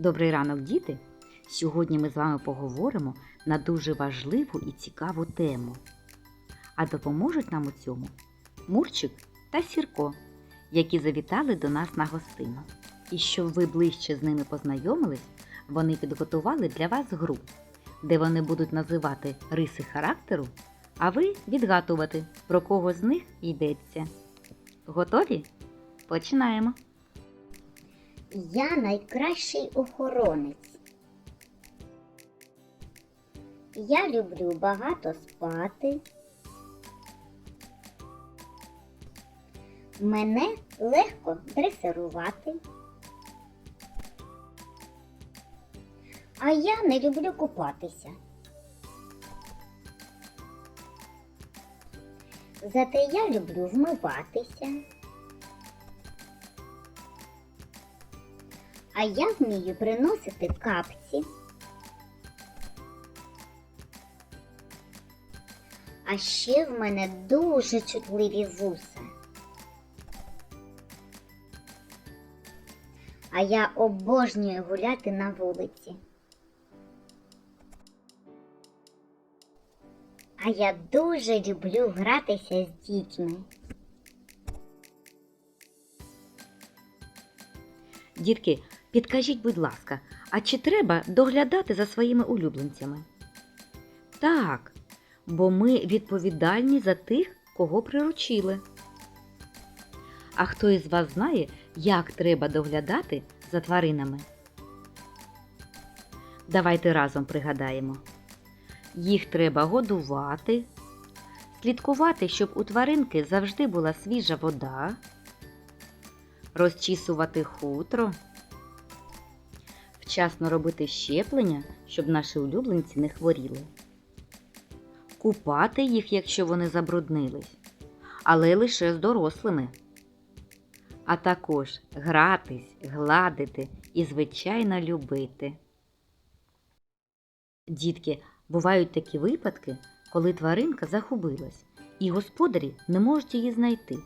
Добрий ранок, діти! Сьогодні ми з вами поговоримо на дуже важливу і цікаву тему. А допоможуть нам у цьому Мурчик та Сірко, які завітали до нас на гостину. І щоб ви ближче з ними познайомились, вони підготували для вас гру, де вони будуть називати риси характеру, а ви відгадувати, про кого з них йдеться. Готові? Починаємо! Я найкращий охоронець. Я люблю багато спати. Мене легко дресирувати. А я не люблю купатися. Зате я люблю вмиватися. А я вмію приносити капці. А ще в мене дуже чутливі вуса. А я обожнюю гуляти на вулиці. А я дуже люблю гратися з дітьми. Дітки, підкажіть, будь ласка, а чи треба доглядати за своїми улюбленцями? Так, бо ми відповідальні за тих, кого приручили. А хто із вас знає, як треба доглядати за тваринами? Давайте разом пригадаємо. Їх треба годувати, слідкувати, щоб у тваринки завжди була свіжа вода розчісувати хутро, вчасно робити щеплення, щоб наші улюбленці не хворіли, купати їх, якщо вони забруднились, але лише з дорослими, а також гратись, гладити і, звичайно, любити. Дітки, бувають такі випадки, коли тваринка загубилась, і господарі не можуть її знайти.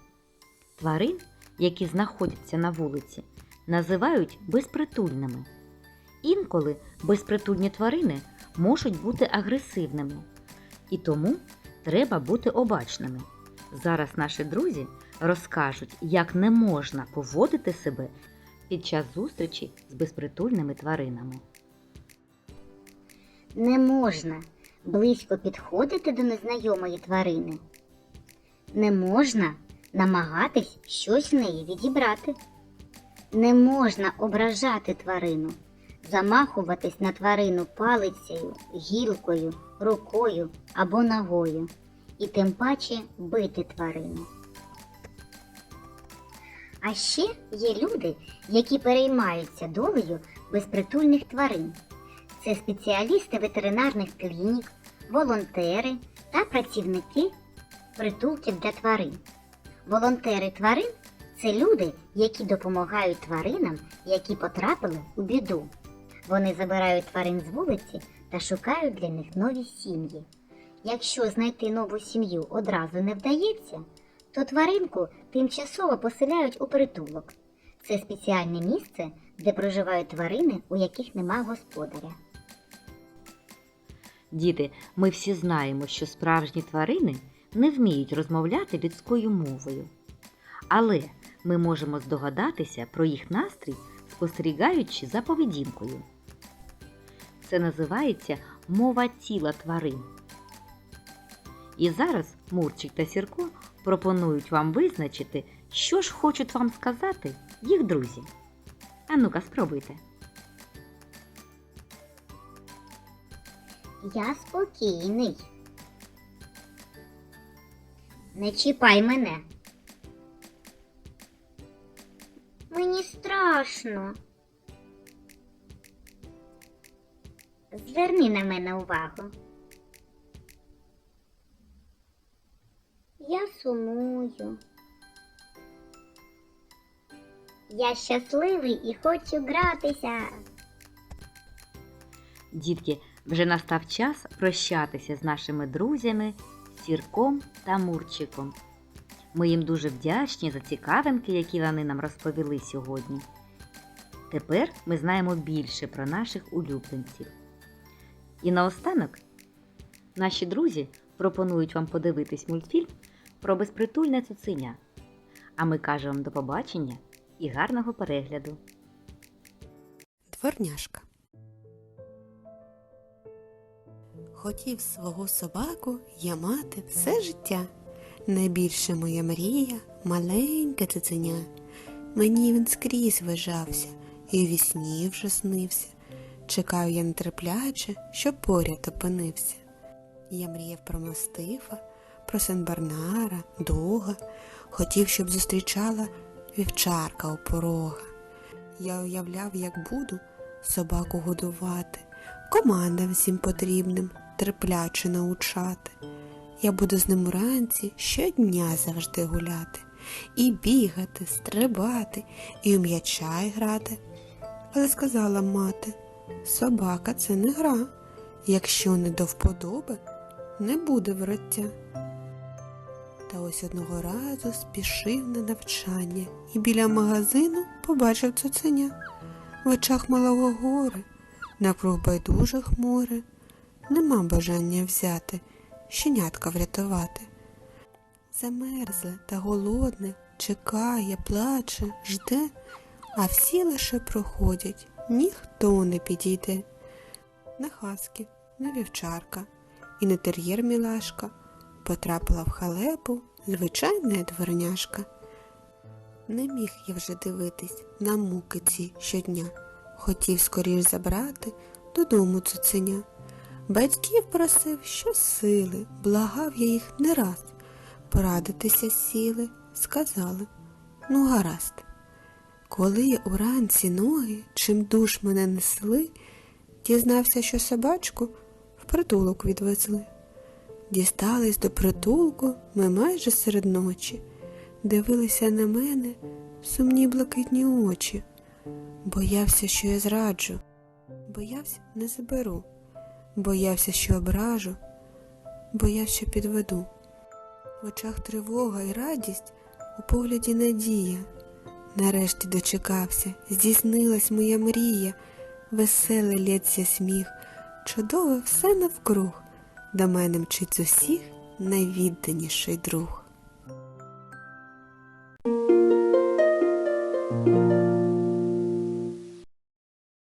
Тварин які знаходяться на вулиці, називають безпритульними. Інколи безпритульні тварини можуть бути агресивними, і тому треба бути обачними. Зараз наші друзі розкажуть, як не можна поводити себе під час зустрічі з безпритульними тваринами. Не можна близько підходити до незнайомої тварини. Не можна намагатись щось в неї відібрати. Не можна ображати тварину, замахуватись на тварину палицею, гілкою, рукою або ногою, і тим паче бити тварину. А ще є люди, які переймаються долею безпритульних тварин. Це спеціалісти ветеринарних клінік, волонтери та працівники притулків для тварин. Волонтери тварин це люди, які допомагають тваринам, які потрапили у біду. Вони забирають тварин з вулиці та шукають для них нові сім'ї. Якщо знайти нову сім'ю одразу не вдається, то тваринку тимчасово поселяють у притулок. Це спеціальне місце, де проживають тварини, у яких нема господаря. Діти, ми всі знаємо, що справжні тварини не вміють розмовляти людською мовою. Але ми можемо здогадатися про їх настрій, спостерігаючи за поведінкою. Це називається мова тіла тварин. І зараз Мурчик та Сірко пропонують вам визначити, що ж хочуть вам сказати їх друзі. А ну-ка, спробуйте. Я спокійний. Не чіпай мене. Мені страшно. Зверни на мене увагу. Я сумую. Я щасливий і хочу гратися. Дітки, Вже настав час прощатися з нашими друзями Сірком та Мурчиком. Ми їм дуже вдячні за цікавинки, які вони нам розповіли сьогодні. Тепер ми знаємо більше про наших улюбленців. І наостанок наші друзі пропонують вам подивитись мультфільм про безпритульне цуценя. А ми кажемо до побачення і гарного перегляду! Дворняшка. Хотів свого собаку я мати все життя. Найбільша моя мрія маленьке цуценя. Мені він скрізь вижався і у вісні вже снився. Чекаю я нетерпляче, щоб поряд опинився. Я мріяв про мастифа, про Сен-Барнара, Дога, хотів, щоб зустрічала вівчарка у порога. Я уявляв, як буду собаку годувати, командам всім потрібним терпляче научати. Я буду з ним уранці щодня завжди гуляти, і бігати, стрибати, і у м'яча грати. Але сказала мати, собака це не гра. Якщо не до вподоби, не буде враття. Та ось одного разу спішив на навчання і біля магазину побачив цуценя. В очах малого горе, навкруг байдужих море, нема бажання взяти, щенятка врятувати. Замерзле та голодне, чекає, плаче, жде, а всі лише проходять, ніхто не підійде. Не хаски, не вівчарка і не тер'єр мілашка потрапила в халепу звичайна дворняшка. Не міг я вже дивитись на муки ці щодня. Хотів скоріш забрати додому цуценя. Батьків просив щосили, благав я їх не раз. Порадитися сіли, сказали, ну гаразд. Коли уранці ноги, чим душ мене несли, дізнався, що собачку в притулок відвезли. Дістались до притулку ми майже серед ночі, дивилися на мене сумні блакитні очі. Боявся, що я зраджу, боявся не заберу, боявся, що ображу, боявся, що підведу. В очах тривога і радість, у погляді надія. Нарешті дочекався, здійснилась моя мрія, веселий лється сміх, чудове все навкруг. До мене мчить з усіх найвідданіший друг.